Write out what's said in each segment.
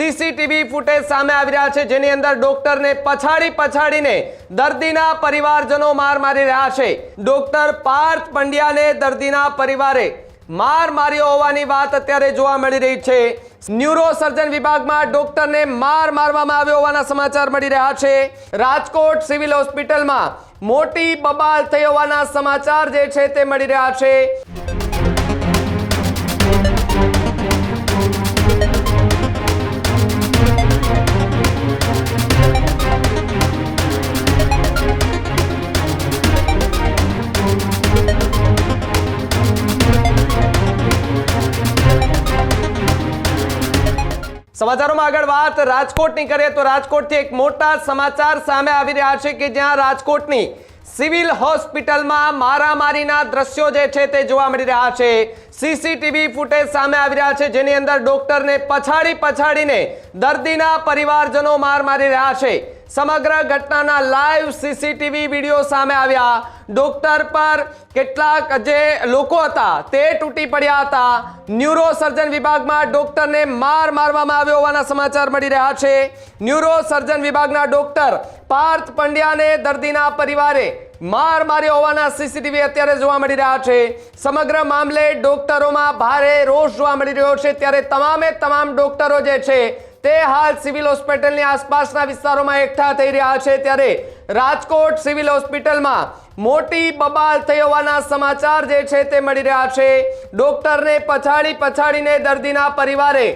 CCTV footage સામે આવી રહ્યા છે, જેની અંદર ડોક્ટરને પછાડી પછાડીને દર્દીના પરિવારજનો માર મારી રહ્યા છે. ડોક્ટર પાર્થ પંડ્યાને દર્દીના પરિવારે માર માર્યો હોવાની વાત અત્યારે જોવા મળી રહી છે. ન્યુરોસર્જન વિભાગમાં ડોક્ટરને માર મારવામાં આવ્યો હોવાના સમાચાર મળી રહ્યા છે. રાજકોટ સિવિલ હોસ્પિટલમાં મોટી બબાલ થઈ હોવાના સમાચાર જે છે તે મળી રહ્યા છે. સમાચારોમાં આગળ વાત. રાજકોટની કરીએ તો રાજકોટથી એક મોટા સમાચાર સામે આવી રહ્યા છે કે જ્યાં રાજકોટની સિવિલ હોસ્પિટલમાં મારામારીના દ્રશ્યો જે છે તે જોવા મળી રહ્યા છે. સીસીટીવી ફૂટેજ સામે આવી રહ્યા છે, જેની અંદર ડોક્ટરને પછાડી પછાડીને દર્દીના પરિવારજનો માર મારી રહ્યા છે. સમગ્ર ઘટનાના લાઈવ સીસીટીવી વીડિયો સામે આવ્યા. ડોક્ટર પર કેટલાક જે લોકો હતા તે તૂટી પડ્યા હતા. ન્યુરોસર્જન વિભાગમાં ડોક્ટરને માર મારવામાં આવ્યો હોવાના સમાચાર મળી રહ્યા છે. ન્યુરોસર્જન વિભાગના ડોક્ટર પાર્થ પંડ્યાને દર્દીના પરિવારે માર માર્યો હોવાના સીસીટીવી અત્યારે જોવા મળી રહ્યા છે. સમગ્ર મામલે ડોક્ટરોમાં ભારે રોષ જોવા મળી રહ્યો છે. ત્યારે તમામે તમામ ડોક્ટરો જે છે તે હાલ સિવિલ હોસ્પિટલની આસપાસના વિસ્તારોમાં એકઠા થઈ રહ્યા છે. ત્યારે રાજકોટ સિવિલ હોસ્પિટલમાં મોટી બબાલ થઈ હોવાના સમાચાર જે છે તે મળી રહ્યા છે. ડોક્ટરને પછાડી પછાડીને દર્દીના પરિવારે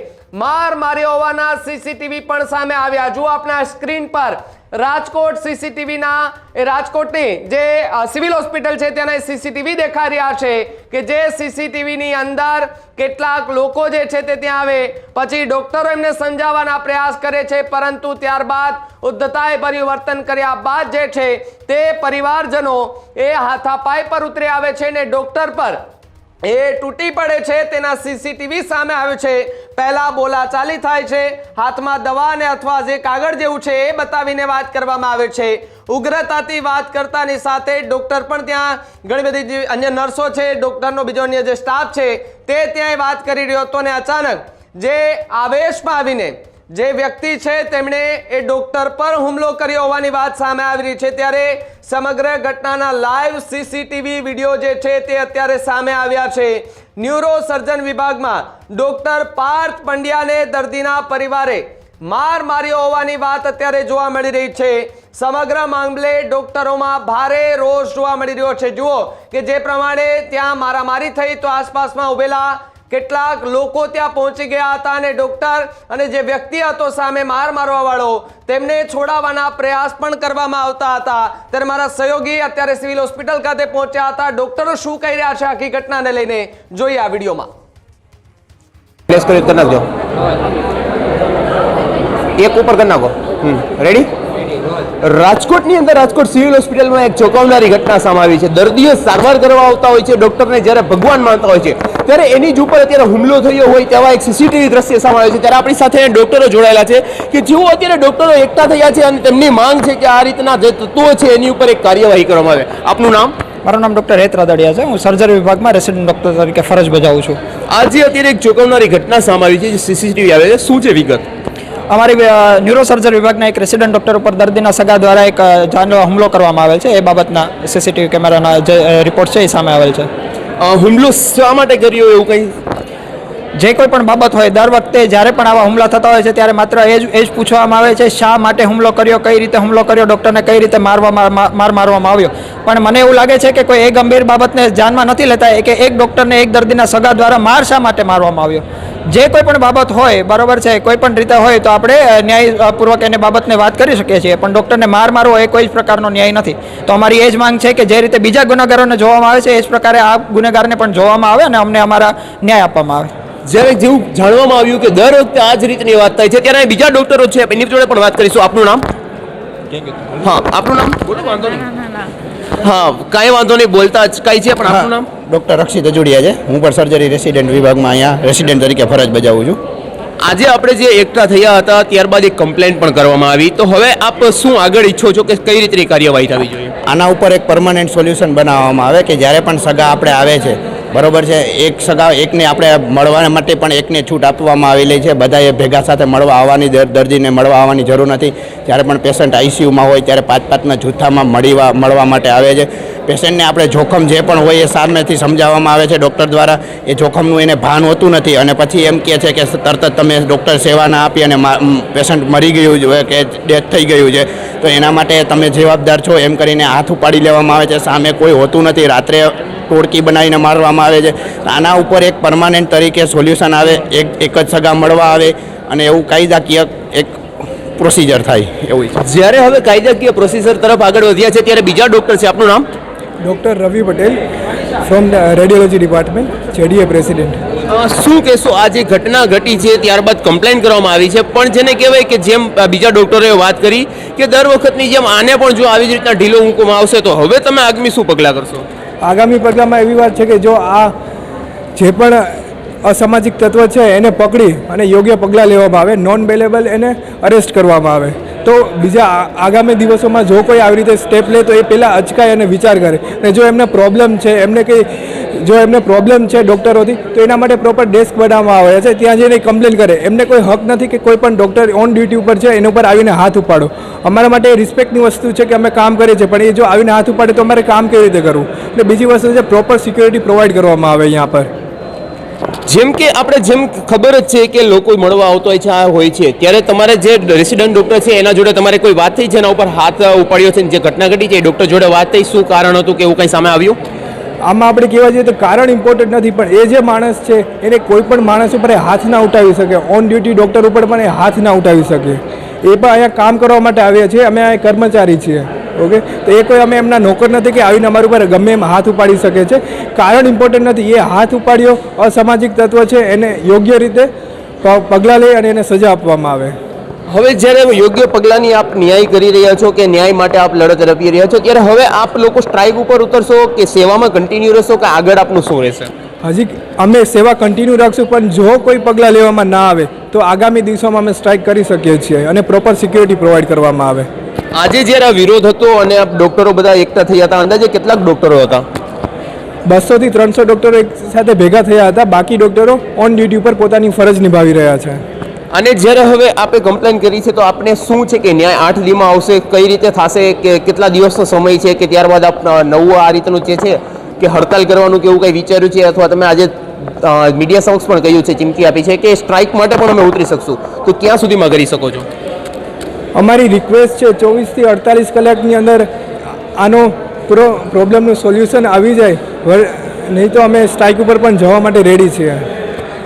માર માર્યો હોવાના સીસીટીવી પણ સામે આવ્યા. જુઓ આપણા સ્ક્રીન પર રાજકોટ સીસીટીવીના રાજકોટની જે સિવિલ હોસ્પિટલ છે ત્યાંના સીસીટીવી દેખાઈ રહ્યા છે કે જે સીસીટીવીની અંદર કેટલાક લોકો જે છે તે ત્યાં આવે. પછી ડોક્ટરો એમને સમજાવવાના પ્રયાસ કરે છે, પરંતુ ત્યારબાદ ઉદ્ધતાએ પરિવર્તન કર્યા બાદ જે છે તે પરિવારજનો એ હાથાપાઈ પર ઉતરી આવે છે ને ડોક્ટર પર એ તૂટી પડે છે, તેના સીસીટીવી સામે આવ્યું છે. પહેલા બોલાચાલી થાય છે, હાથમાં દવા અને અથવા જે કાગળ જેવું છે એ બતાવીને વાત કરવામાં આવે છે. ઉગ્રતાથી વાત કરતાની સાથે ડોક્ટર પણ ત્યાં ઘણી બધી અન્ય નર્સો છે, ડોક્ટરનો બીજો અન્ય જે સ્ટાફ છે, તે ત્યાં વાત કરી રહ્યો હતો ને અચાનક જે આવેશમાં આવીને જે વ્યક્તિ છે તેમણે એ ડોક્ટર પર હુમલો કર્યો હોવાની વાત સામે આવી રહી છે. ત્યારે સમગ્ર ઘટનાના લાઈવ સીસીટીવી વીડિયો જે છે તે અત્યારે સામે આવ્યા છે. ન્યુરો સર્જન વિભાગમાં ડોક્ટર પાર્થ પંડ્યાને દર્દીના પરિવારે માર માર્યો હોવાની વાત અત્યારે જોવા મળી રહી છે. સમગ્ર મામલે ડોક્ટરોમાં ભારે રોષ જોવા મળી રહ્યો છે. જુઓ કે જે પ્રમાણે ત્યાં મારામારી થઈ તો આસપાસમાં ઉભેલા કેટલાક લોકો ત્યાં પહોંચી ગયા હતા અને ડોક્ટર અને જે વ્યક્તિ હતો સામે માર મારવા વાળો, તેમને છોડાવવાના પ્રયાસ પણ કરવામાં આવતા હતા. ત્યારે મારા સહયોગી અત્યારે સિવિલ હોસ્પિટલ ખાતે પહોંચ્યા હતા. ડોક્ટરો શું કહી રહ્યા છે આખી ઘટનાને લઈને? જોઈએ આ વિડીયોમાં. એક ઉપર કરી નાખો. રેડી રાજકોટની અંદર રાજકોટ સિવિલ હોસ્પિટલમાં એક ચોંકાવનારી ઘટના સામે આવી છે. દર્દીઓ સારવાર કરવા આવતા હોય છે ડોક્ટરને જ્યારે ભગવાન માનતા હોય છે ત્યારે એની જ ઉપર અત્યારે હુમલો થયો હોય તેવા એક સીસીટીવી દ્રશ્ય સામે આવે છે. ત્યારે આપણી સાથે ડોક્ટરો જોડાયેલા છે કે જેઓ અત્યારે ડોક્ટરો એકઠા થયા છે અને તેમની માંગ છે કે આ રીતના જે તત્વો છે એની ઉપર એક કાર્યવાહી કરવામાં આવે. આપનું નામ? મારું નામ ડૉક્ટર હેત રાદડિયા છે. હું સર્જરી વિભાગમાં રેસિડન્ટ ડૉક્ટર તરીકે ફરજ બજાવું છું. આજે અત્યારે એક ચોંકાવનારી ઘટના સામે આવી છે જે સીસીટીવી આવે છે. શું છે વિગત? અમારી ન્યુરો સર્જરી વિભાગના એક રેસિડન્ટ ડૉક્ટર ઉપર દર્દીના સગા દ્વારા એક જાનલો હુમલો કરવામાં આવેલ છે. એ બાબતના સીસીટીવી કેમેરાના જે રિપોર્ટ છે એ સામે આવેલ છે. હુમલો શા માટે કર્યો એવું કંઈ? જે કોઈ પણ બાબત હોય દર વખતે જ્યારે પણ આવા હુમલા થતા હોય છે ત્યારે માત્ર એ જ એ જ પૂછવામાં આવે છે શા માટે હુમલો કર્યો કઈ રીતે હુમલો કર્યો ડૉક્ટરને કઈ રીતે મારવામાં માર મારવામાં આવ્યો. પણ મને એવું લાગે છે કે કોઈ એ ગંભીર બાબતને ધ્યાનમાં નથી લેતા કે એક ડૉક્ટરને એક દર્દીના સગા દ્વારા માર શા માટે મારવામાં આવ્યો? જે કોઈ પણ બાબત હોય બરાબર છે કોઈ પણ રીતે હોય તો આપણે ન્યાયપૂર્વક એની બાબતને વાત કરી શકીએ છીએ. પણ ડૉક્ટરને માર મારવો એ કોઈ જ પ્રકારનો ન્યાય નથી. તો અમારી એ જ માંગ છે કે જે રીતે બીજા ગુનેગારોને જોવામાં આવે છે એ જ પ્રકારે આ ગુનેગારને પણ જોવામાં આવે અને અમને અમારા ન્યાય આપવામાં આવે. જ્યારે જેવું જાણવામાં આવ્યું કે દર વખતે આ જ રીતની વાત થાય છે ત્યારે બીજા ડૉક્ટરો છે એની જોડે પણ વાત કરીશું. આપનું નામ? હા આપનું નામ? બોલો વાંધો નહીં. હા કાંઈ વાંધો નહીં બોલતા જ. કાંઈ છે પણ આપનું નામ? ડૉક્ટર રક્ષિત અજુડિયા છે. હું પણ સર્જરી રેસિડેન્ટ વિભાગમાં અહીંયા રેસિડેન્ટ તરીકે ફરજ બજાવું છું. આજે આપણે જે એકઠા થયા હતા ત્યારબાદ એક કમ્પ્લેન્ટ પણ કરવામાં આવી. તો હવે આપ શું આગળ ઈચ્છો છો કે કઈ રીતની કાર્યવાહી થવી જોઈએ? આના ઉપર એક પરમાનન્ટ સોલ્યુશન બનાવવામાં આવે કે જ્યારે પણ સગા આપણે આવે છે બરોબર છે. એક સગા એકને આપણે મળવા માટે પણ એકને છૂટ આપવામાં આવેલી છે. બધાએ ભેગા સાથે મળવા આવવાની દર- દર્દીને મળવા આવવાની જરૂર નથી. જ્યારે પણ પેશન્ટ આઈસીયુમાં હોય ત્યારે પાંચ પાંચના જૂથામાં મળીવા, મળવા માટે આવે છે. પેશન્ટને આપણે જોખમ જે પણ હોય એ સામેથી સમજાવવામાં આવે છે ડૉક્ટર દ્વારા. એ જોખમનું એને ભાન હોતું નથી. અને પછી એમ કહે છે કે તરત જ તમે ડૉક્ટર સેવા ના આપી અને પેશન્ટ મરી ગયું છે, કે ડેથ થઈ ગયું છે. તો એના માટે તમે જવાબદાર છો. એમ કરીને હાથ ઉપાડી લેવામાં આવે છે. સામે કોઈ હોતું નથી. રાત્રે ટોળકી બનાવીને મારવામાં આવે છે. આના ઉપર એક પરમાનન્ટ તરીકે સોલ્યુશન આવે એક એક જ સગા મળવા આવે અને એવું કાયદાકીય એક પ્રોસિજર થાય એવું જ્યારે હવે કાયદાકીય પ્રોસિજર તરફ આગળ વધ્યા છે ત્યારે બીજા ડૉક્ટર છે આપનું નામ? Doctor Ravi Patel from radiology department JDA president શું કહેશો આ જે ઘટના ઘટી છે ત્યારબાદ કમ્પ્લેન કરવામાં આવી છે પણ જેને કહેવાય કે જેમ બીજા ડોક્ટરોએ વાત કરી કે દર વખતની જેમ આને પણ જો આવી જ રીતના ઢીલો મૂકવામાં આવશે તો હવે તમે આગમી શું પગલાં કરશો? આગામી પગલામાં એવી વાત છે કે જો આ જે પણ અસામાજિક તત્વ છે એને પકડી અને યોગ્ય પગલાં લેવામાં આવે નોન બેલેબલ એને અરેસ્ટ કરવામાં આવે. તો બીજા આગામી દિવસોમાં જો કોઈ આવી રીતે સ્ટેપ લે તો એ પહેલાં અચકાય અને વિચાર કરે. અને જો એમને પ્રોબ્લેમ છે, એમને કંઈ જો એમને પ્રોબ્લેમ છે ડૉક્ટરોથી તો એના માટે પ્રોપર ડેસ્ક બનાવવામાં આવે છે. ત્યાં જઈને કમ્પ્લેન કરે. એમને કોઈ હક નથી કે કોઈ પણ ડૉક્ટર ઓન ડ્યુટી ઉપર છે, એના ઉપર આવીને હાથ ઉપાડો. અમારા માટે રિસ્પેક્ટની વસ્તુ છે કે અમે કામ કરીએ છીએ, પણ એ જો આવીને હાથ ઉપાડે તો અમારે કામ કેવી રીતે કરવું? એટલે બીજી વસ્તુ છે પ્રોપર સિક્યોરિટી પ્રોવાઈડ કરવામાં આવે અહીંયા પર. જેમ કે આપણે જેમ ખબર જ છે કે લોકો મળવા આવતો હોય છે, આ હોય છે, ત્યારે તમારે જે રેસિડન્ટ ડૉક્ટર છે, એના જોડે તમારે કોઈ વાત થઈ છે એના ઉપર હાથ ઉપાડ્યો છે જે ઘટના ઘટી છે, એ ડૉક્ટર જોડે વાત થઈ, શું કારણ હતું કે એવું કંઈ સામે આવ્યું? આમાં આપણે કહેવા જઈએ તો કારણ ઇમ્પોર્ટન્ટ નથી, પણ એ જે માણસ છે, એને કોઈ પણ માણસ ઉપર એ હાથ ના ઉઠાવી શકે. ઓન ડ્યુટી ડૉક્ટર ઉપર પણ એ હાથ ના ઉઠાવી શકે. એ પણ અહીંયા કામ કરવા માટે આવ્યા છીએ અમે અહીંયા કર્મચારી છીએ. ઓકે તો એ કોઈ અમે એમના નોકર નથી કે આવીને અમારા ઉપર ગમે એમ હાથ ઉપાડી શકે છે. કારણ ઇમ્પોર્ટન્ટ નથી, એ હાથ ઉપાડ્યો, અસામાજિક તત્વ છે, એને યોગ્ય રીતે પગલાં લઈ અને એને સજા આપવામાં આવે. હવે જ્યારે યોગ્ય પગલાંની આપ ન્યાય કરી રહ્યા છો કે ન્યાય માટે આપ લડત રપી રહ્યા છો ત્યારે હવે આપ લોકો સ્ટ્રાઇક ઉપર ઉતરશો કે સેવામાં કન્ટિન્યુ રહેશો કે આગળ આપનું શું રહેશે? હજી અમે સેવા કન્ટિન્યુ રાખશું પણ જો કોઈ પગલાં લેવામાં ના આવે તો આગામી દિવસોમાં અમે સ્ટ્રાઇક કરી શકીએ છીએ અને પ્રોપર સિક્યોરિટી પ્રોવાઈડ કરવામાં આવે. આજે જ્યારે વિરોધ હતો અને ડોક્ટરો બધા એકતા થયા હતા અંદાજે કેટલાક ડોક્ટરો હતા? બસોથી ત્રણસો ડૉક્ટરો એક સાથે ભેગા થયા હતા બાકી ડૉક્ટરો ઓન ડ્યુટી ઉપર પોતાની ફરજ નિભાવી રહ્યા છે. અને જ્યારે હવે આપણે કમ્પ્લેન કરી છે, તો આપણે શું છે કે ન્યાય આઠ દીમાં આવશે? કઈ રીતે થશે? કે કેટલા દિવસનો સમય છે? કે ત્યારબાદ આપ નવું આ રીતનું જે છે, કે હડતાલ કરવાનું કે એવું કંઈ વિચાર્યું છે? અથવા તમે આજે મીડિયા સમક્ષ પણ કહ્યું છે, ચીમકી આપી છે કે સ્ટ્રાઇક માટે પણ અમે ઉતરી શકશું. તો ક્યાં સુધીમાં કરી શકો છો? અમારી રિક્વેસ્ટ છે, ચોવીસથી અડતાલીસ કલાકની અંદર આનો પ્રો પ્રોબ્લેમનું સોલ્યુશન આવી જાય. નહીં તો અમે સ્ટ્રાઇક ઉપર પણ જવા માટે રેડી છીએ.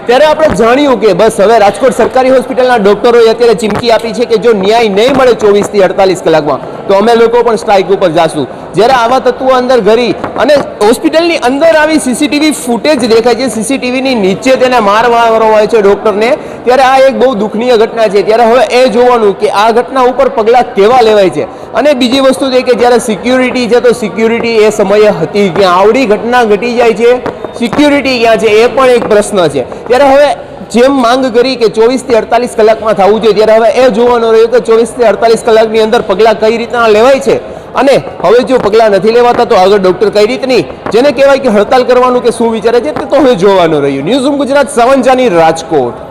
ત્યારે આપણે જાણ્યું કે બસ હવે રાજકોટ સરકારી હોસ્પિટલના ડોક્ટરોએ અત્યારે ચીમકી આપી છે કે જો ન્યાય નહીં મળે ચોવીસથી અડતાલીસ કલાકમાં, તો અમે લોકો પણ સ્ટ્રાઇક ઉપર જાશું. જ્યારે આવા તત્વો અંદર ઘરી અને હોસ્પિટલની અંદર આવી સીસીટીવી ફૂટેજ દેખાય છે, સીસીટીવીની નીચે તેને માર વાળવાનો હોય છે ડૉક્ટરને, ત્યારે આ એક બહુ દુઃખનીય ઘટના છે. ત્યારે હવે એ જોવાનું કે આ ઘટના ઉપર પગલાં કેવા લેવાય છે. અને બીજી વસ્તુ છે કે જ્યારે સિક્યુરિટી છે, તો સિક્યુરિટી એ સમયે હતી. કે આવડી ઘટના ઘટી જાય છે. સિક્યુરિટી ક્યાં છે એ પણ એક પ્રશ્ન છે. ત્યારે હવે જેમ માંગ કરી કે ચોવીસથી અડતાલીસ કલાકમાં થવું જોઈએ, ત્યારે હવે એ જોવાનું રહ્યું કે ચોવીસથી અડતાલીસ કલાકની અંદર પગલાં કઈ રીતના લેવાય છે? અને હવે જો પગલાં નથી લેવાતા, તો આગળ ડૉક્ટર કઈ રીતની? જેને કહેવાય કે હડતાલ કરવાનું કે શું વિચારે છે, તે તો હવે જોવાનું રહ્યું. ન્યૂઝ ગુજરાત સવંજાની રાજકોટ.